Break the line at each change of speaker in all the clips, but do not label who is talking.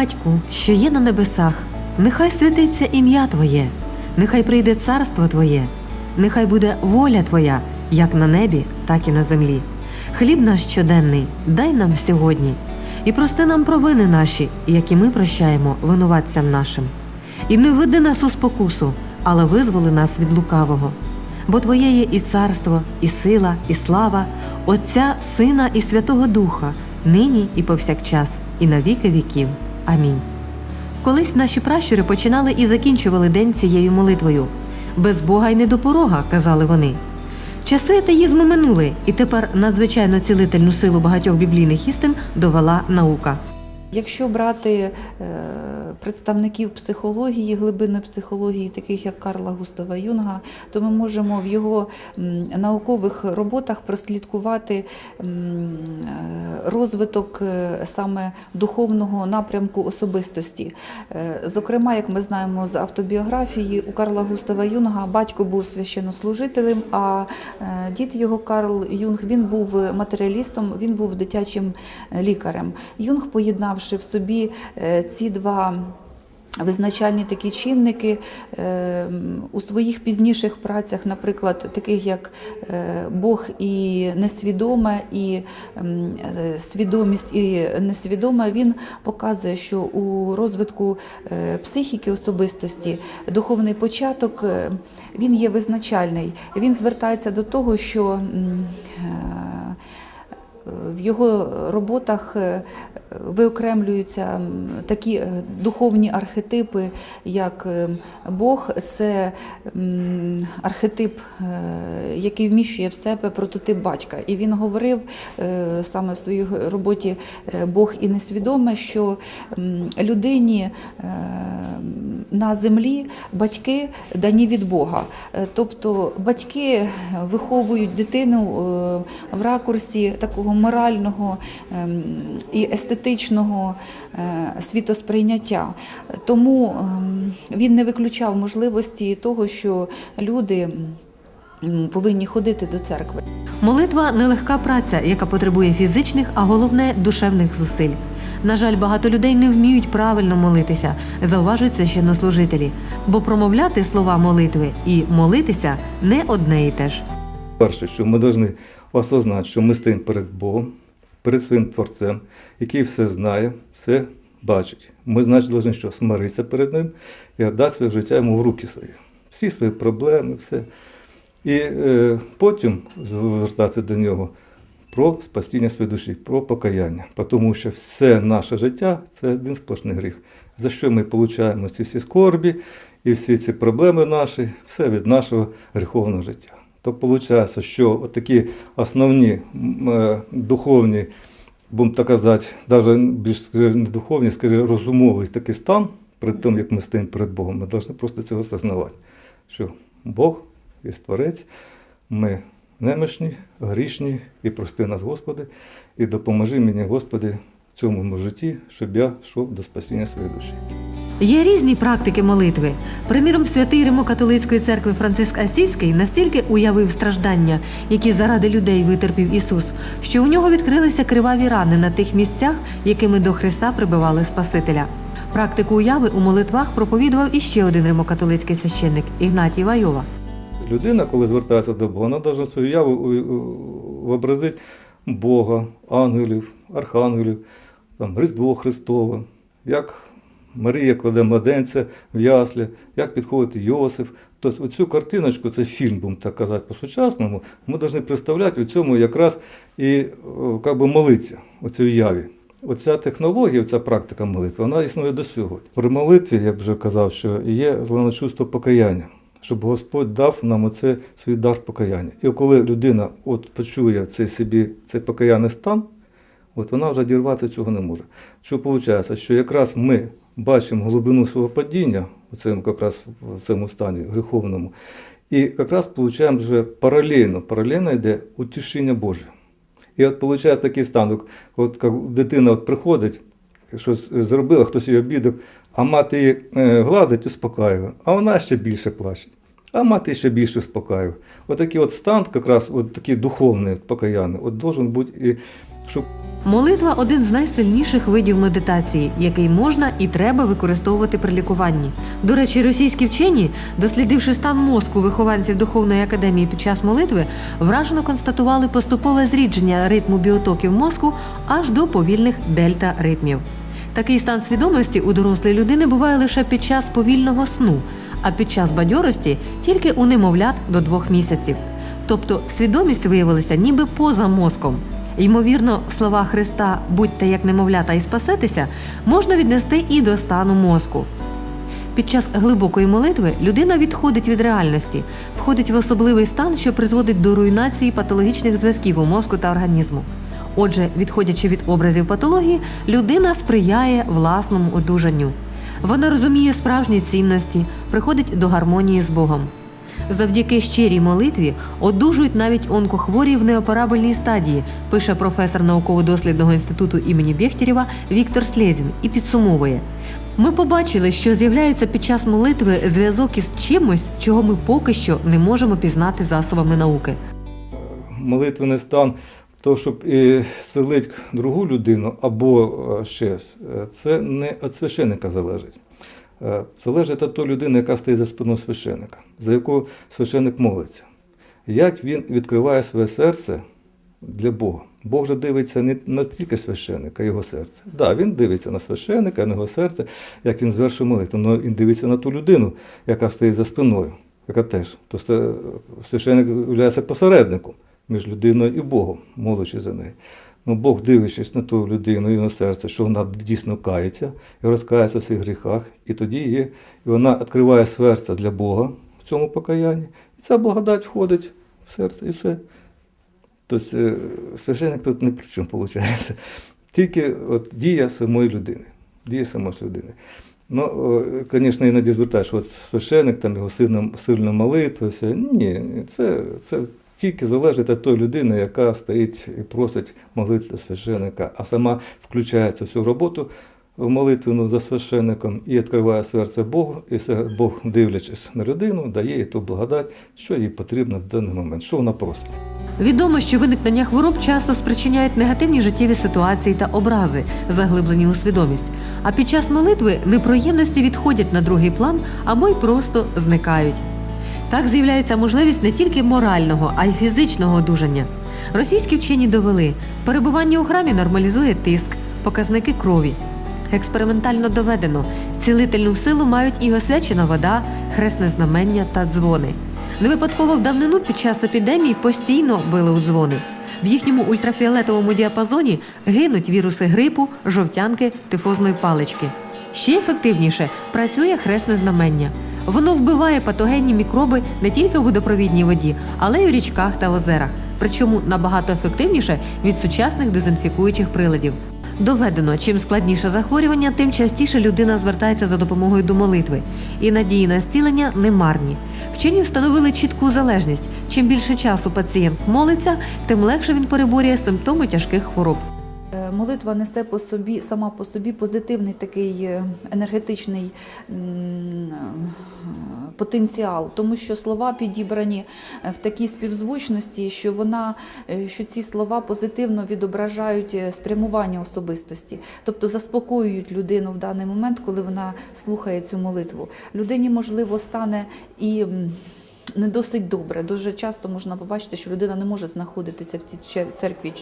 Батьку, що є на небесах, нехай святиться ім'я Твоє, нехай прийде царство Твоє, нехай буде воля Твоя, як на небі, так і на землі. Хліб наш щоденний дай нам сьогодні, і прости нам провини наші, які ми прощаємо винуватцям нашим. І не введи нас у спокусу, але визволи нас від лукавого. Бо Твоє є і царство, і сила, і слава, Отця, Сина і Святого Духа, нині і повсякчас, і на віки віків. Амінь. Колись наші пращури починали і закінчували день цією молитвою. Без Бога й не до порога, казали вони. Часи атеїзму минули, і тепер надзвичайно цілительну силу багатьох біблійних істин довела наука.
Якщо брати е, представників психології, глибинної психології, таких як Карла Густава Юнга, то ми можемо в його наукових роботах прослідкувати е, розвиток е, саме духовного напрямку особистості. Зокрема, як ми знаємо з автобіографії, у Карла Густава Юнга батько був священнослужителем, а дід його Карл Юнг він був матеріалістом, він був дитячим лікарем. Юнг, поєднавши в собі е, ці два. Визначальні такі чинники е, у своїх пізніших працях, наприклад, таких як е, Бог і несвідоме, і свідомість і несвідоме, він показує, що у розвитку психіки особистості духовний початок він є визначальний. Він звертається до того, що в його роботах е, виокремлюються такі е, духовні архетипи, як е, Бог, це архетип, який вміщує в себе прототип батька. І він говорив саме в своїй роботі Бог і несвідоме, що людині на землі батьки дані від Бога. Тобто батьки виховують дитину в ракурсі такого морального ем, і естетичного е, світосприйняття. Тому ем, він не виключав можливості того, що люди повинні ходити до церкви.
Молитва нелегка праця, яка потребує фізичних, а головне душевних зусиль. На жаль, багато людей не вміють правильно молитися, зауважують священнослужителі, бо промовляти слова молитви і молитися не одне і те ж.
Перше, що ми повинні осознати, що ми стоїмо перед Богом, перед своїм Творцем, який все знає, все бачить. Ми, значить, повинні що смиритися перед Ним і віддати своє життя йому в руки свої. Всі свої проблеми, все. І е, потім звертатися до нього про спасіння своєї душі, про покаяння. Тому що все наше життя це один сплошний гріх. За що ми отримуємо ці всі скорбі і всі ці проблеми наші, все від нашого гріховного життя. То виходить, що такі основні е, духовні, будемо так казати, навіть більш скажи, не духовні, скажімо, розумовий такий стан, перед тим, як ми стоїмо перед Богом, ми повинні просто цього зазнавати, що Бог є Творець, ми немощні, грішні, і прости нас, Господи, і допоможи мені, Господи, в цьому житті, щоб я йшов до спасіння своєї душі.
Є різні практики молитви. Приміром, святий Римо-католицької церкви Франциск Асійський настільки уявив страждання, які заради людей витерпів Ісус, що у нього відкрилися криваві рани на тих місцях, якими до Христа прибивали Спасителя. Практику уяви у молитвах проповідував іще один римокатолицький священник Ігнатій Вайова.
Людина, коли звертається до Бога, вона повинна свою яву вообразити Бога, ангелів, архангелів, там, Різдво Христове, як Марія кладе младенця в яслі, як підходить Йосиф. Тобто оцю картиночку, це фільм, будемо так казати по-сучасному, ми повинні представляти у цьому якраз і о, як би, молитися, оцій уяві. Оця технологія, ця практика молитви, вона існує до сьогодні. При молитві, як вже казав, що є зелене чувство покаяння, щоб Господь дав нам оце свій дар покаяння. І коли людина от почує цей собі цей покаянний стан, от вона вже дірватися цього не може. Що виходить, що якраз ми бачимо глибину свого падіння у цьому, якраз в цьому стані гріховному, і якраз получаємо вже паралельно, паралельно йде утішення Боже. І от виходить такий стан, от, як дитина от приходить, щось зробила, хтось її обідав, а мати її е, гладить, успокаює, а вона ще більше плаче. А мати ще більше успокаює. От от стан, якраз от такий духовний покаянний, от должен бути і Щоб
Молитва один з найсильніших видів медитації, який можна і треба використовувати при лікуванні. До речі, російські вчені, дослідивши стан мозку вихованців духовної академії під час молитви, вражено констатували поступове зрідження ритму біотоків мозку аж до повільних дельта ритмів. Такий стан свідомості у дорослої людини буває лише під час повільного сну, а під час бадьорості тільки у немовлят до двох місяців. Тобто свідомість виявилася ніби поза мозком. Ймовірно, слова Христа будьте як немовлята і спасетеся можна віднести і до стану мозку. Під час глибокої молитви людина відходить від реальності, входить в особливий стан, що призводить до руйнації патологічних зв'язків у мозку та організму. Отже, відходячи від образів патології, людина сприяє власному одужанню. Вона розуміє справжні цінності, приходить до гармонії з Богом. Завдяки щирій молитві одужують навіть онкохворі в неоперабельній стадії, пише професор науково-дослідного інституту імені Бєхтєрєва Віктор Слєзін і підсумовує. Ми побачили, що з'являється під час молитви зв'язок із чимось, чого ми поки що не можемо пізнати засобами науки.
молитвений стан, то щоб зцілити другу людину або е, щось, е, це не від священника залежить. Е, Залежить від тої людини, яка стоїть за спиною священика, за яку священник молиться. Як він відкриває своє серце для Бога. Бог же дивиться не на тільки священика, його серце. Так, да, він дивиться на священика, на його серце, як він звершує молитву, але він дивиться на ту людину, яка стоїть за спиною, яка теж. Тобто священник є посередником між людиною і Богом, молячи за неї. Ну, Бог, дивлячись на ту людину і на серце, що вона дійсно кається і розкається в своїх гріхах, і тоді є, і вона відкриває серце для Бога в цьому покаянні, і ця благодать входить в серце, і все. Тобто священник тут не при чому виходить. Тільки от дія самої людини. Дія самої людини. Ну, звісно, іноді звертаєш, от священник, там його сильна молитва, все. Ні, це, це тільки залежить від тої людини, яка стоїть і просить молитви священника, а сама включається в цю роботу в молитвену за священником і відкриває серце Богу, і Бог, дивлячись на людину, дає їй ту благодать, що їй потрібно в даний момент, що вона просить.
Відомо, що виникнення хвороб часто спричиняють негативні життєві ситуації та образи, заглиблені у свідомість. А під час молитви неприємності відходять на другий план або й просто зникають. Так з'являється можливість не тільки морального, а й фізичного одужання. Російські вчені довели, перебування у храмі нормалізує тиск, показники крові. Експериментально доведено, цілительну силу мають і освячена вода, хресне знамення та дзвони. Не випадково в давнину під час епідемії постійно били у дзвони. В їхньому ультрафіолетовому діапазоні гинуть віруси грипу, жовтянки, тифозної палички. Ще ефективніше працює хресне знамення. Воно вбиває патогенні мікроби не тільки у водопровідній воді, але й у річках та озерах. Причому набагато ефективніше від сучасних дезінфікуючих приладів. Доведено, чим складніше захворювання, тим частіше людина звертається за допомогою до молитви, і надії на зцілення не марні. Вчені встановили чітку залежність. Чим більше часу пацієнт молиться, тим легше він переборює симптоми тяжких хвороб.
Е, Молитва несе по собі сама по собі позитивний такий е, енергетичний е, потенціал, тому що слова підібрані в такій співзвучності, що вона що ці слова позитивно відображають спрямування особистості, тобто заспокоюють людину в даний момент, коли вона слухає цю молитву. Людині можливо стане і. Не досить добре. Дуже часто можна побачити, що людина не може знаходитися в цій церкві,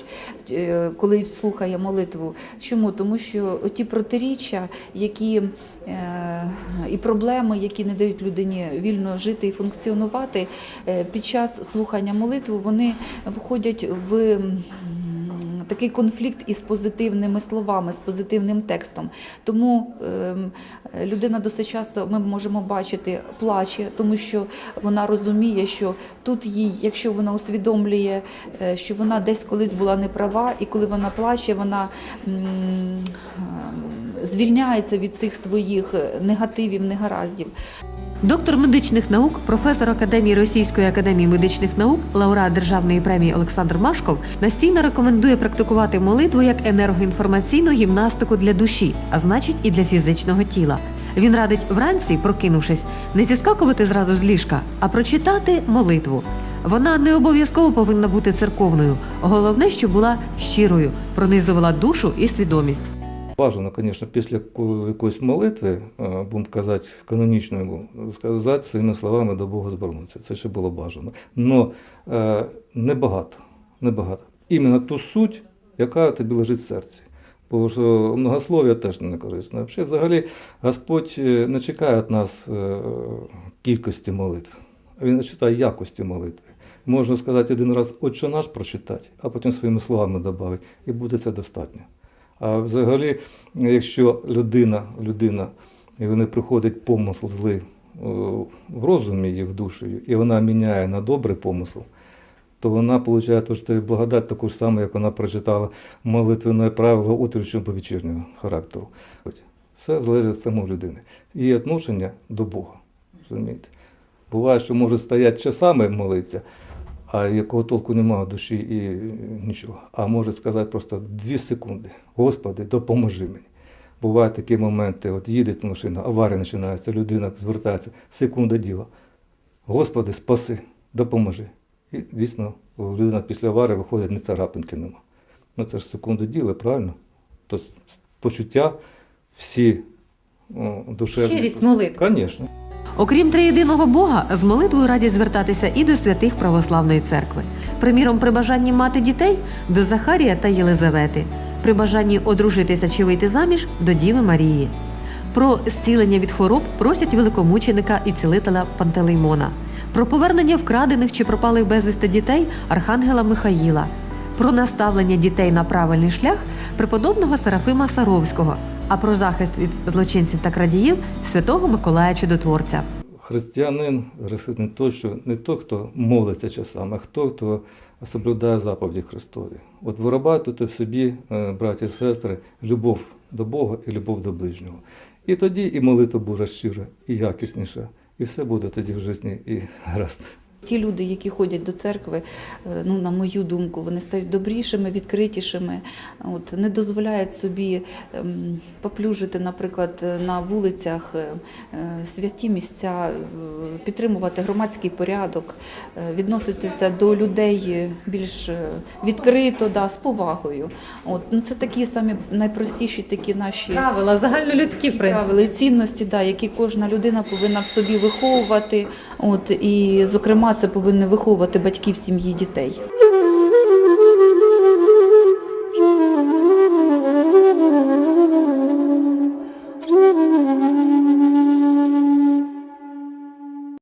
е, коли слухає молитву. Чому? Тому що ті протиріччя, які е, і проблеми, які не дають людині вільно жити і функціонувати, е, під час слухання молитви вони входять в. Такий конфлікт із позитивними словами, з позитивним текстом. Тому ем, людина досить часто ми можемо бачити плаче, тому що вона розуміє, що тут їй, якщо вона усвідомлює, е, що вона десь колись була неправа, і коли вона плаче, вона ем, звільняється від цих своїх негативів, негараздів.
Доктор медичних наук, професор Академії Російської академії медичних наук, лауреат державної премії Олександр Машков настійно рекомендує практикувати молитву як енергоінформаційну гімнастику для душі, а значить і для фізичного тіла. Він радить вранці, прокинувшись, не зіскакувати зразу з ліжка, а прочитати молитву. Вона не обов'язково повинна бути церковною. Головне, щоб була щирою, пронизувала душу і свідомість.
Бажано, звісно, після якоїсь молитви, е, будемо казати, канонічної, сказати своїми словами до Бога звернутися. Це ще було бажано. Но е, небагато, небагато. Іменно ту суть, яка тобі лежить в серці. Бо що многослов'я теж не корисне. Взагалі, Господь е, не чекає від нас е, кількості молитв, Він читає якості молитви. Можна сказати один раз «Отче наш прочитати, а потім своїми словами додати, і буде це достатньо. А взагалі, якщо людина, людина, і вони приходить помисл злий в розумі її, в душу, і вона міняє на добрий помисл, то вона отримує ту ж благодать таку ж саму, як вона прочитала молитвене правило утрішнього по вечірнього характеру. Все залежить від самої людини. Її відношення до Бога. Розумієте? Буває, що може стояти часами молитися, а якого толку немає в душі і е, нічого. А може сказати просто дві секунди. Господи, допоможи мені. Бувають такі моменти, от їде машина, аварія починається, людина звертається, секунда діла. Господи, спаси, допоможи. І дійсно, людина після аварії виходить, не царапинки нема. Ну це ж секунда діла, правильно? Тобто почуття всі душевні.
Щирість молитви.
Звісно.
Окрім триєдиного Бога, з молитвою радять звертатися і до святих православної церкви. Приміром, при бажанні мати дітей до Захарія та Єлизавети, при бажанні одружитися чи вийти заміж до Діви Марії. Про зцілення від хвороб просять великомученика і цілителя Пантелеймона, про повернення вкрадених чи пропалих безвісти дітей Архангела Михаїла, про наставлення дітей на правильний шлях преподобного Серафима Саровського, а про захист від злочинців та крадіїв святого Миколая Чудотворця.
Християнин хрестить не той, що не той, хто молиться часами, а хто, хто соблюдає заповіді Христові. От вирабатуйте в собі, е, браті і сестри, любов до Бога і любов до ближнього. І тоді і молитва буде щира, і якісніша, і все буде тоді в житті і гаразд.
Ті люди, які ходять до церкви, е, ну на мою думку, вони стають добрішими, відкритішими, от не дозволяють собі ем, поплюжити, наприклад, на вулицях е, е, святі місця, підтримувати громадський порядок, відноситися до людей більш відкрито, да, з повагою. От ну це такі самі найпростіші такі наші
Правила, загальнолюдські
правила цінності, да, які кожна людина повинна в собі виховувати. От і, зокрема, це повинні виховувати батьки в сім'ї дітей.